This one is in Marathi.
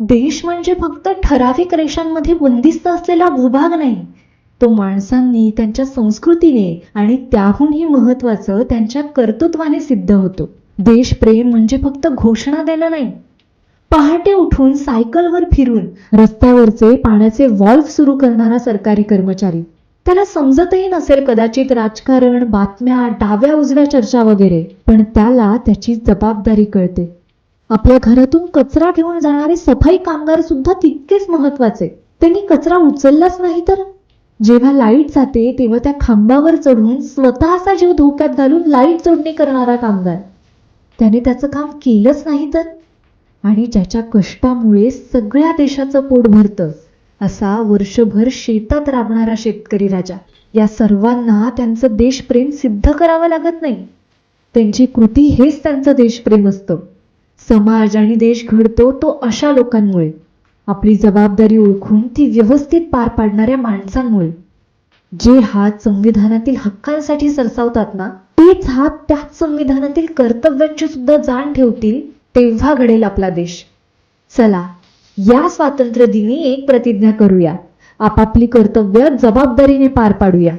देश म्हणजे फक्त ठराविक रेषांमध्ये बंदिस्त असलेला भूभाग नाही. तो माणसांनी त्यांच्या संस्कृतीने आणि त्याहूनही महत्वाचं त्यांच्या कर्तृत्वाने सिद्ध होतो. देशप्रेम म्हणजे फक्त घोषणा देणं नाही. पहाटे उठून सायकलवर फिरून रस्त्यावरचे पाण्याचे वॉल्व सुरू करणारा सरकारी कर्मचारी. त्याला समजतही नसेल कदाचित राजकारण बातम्या डाव्या उजव्या चर्चा वगैरे पण त्याला त्याची जबाबदारी कळते. आपल्या घरातून कचरा घेऊन जाणारे सफाई कामगार सुद्धा तितकेच महत्त्वाचे त्यांनी कचरा उचललाच नाही तर? जेव्हा लाइट जाते तेव्हा त्या खांबावर चढून स्वतःचा जीव धोक्यात घालून लाइट जोडणी करणारा कामगार. त्याने त्याचं काम केलंच नाही तर? आणि ज्याच्या कष्टामुळे सगळ्या देशाचं पोट भरतं असा वर्षभर शेतात राबणारा शेतकरी राजा. या सर्वांना त्यांचं देशप्रेम सिद्ध करावं लागत नाही. त्यांची कृती हेच त्यांचं देशप्रेम असतं. समाज आणि देश घडतो तो अशा लोकांमुळे. आपली जबाबदारी ओळखून ती व्यवस्थित पार पाडणाऱ्या माणसांमुळे. जे हात संविधानातील हक्कांसाठी सरसावतात ना तेच हात त्याच संविधानातील कर्तव्यांची सुद्धा जाण ठेवतील तेव्हा घडेल आपला देश. चला या स्वातंत्र्य दिनी एक प्रतिज्ञा करूया. आपापली कर्तव्य जबाबदारीने पार पाडूया.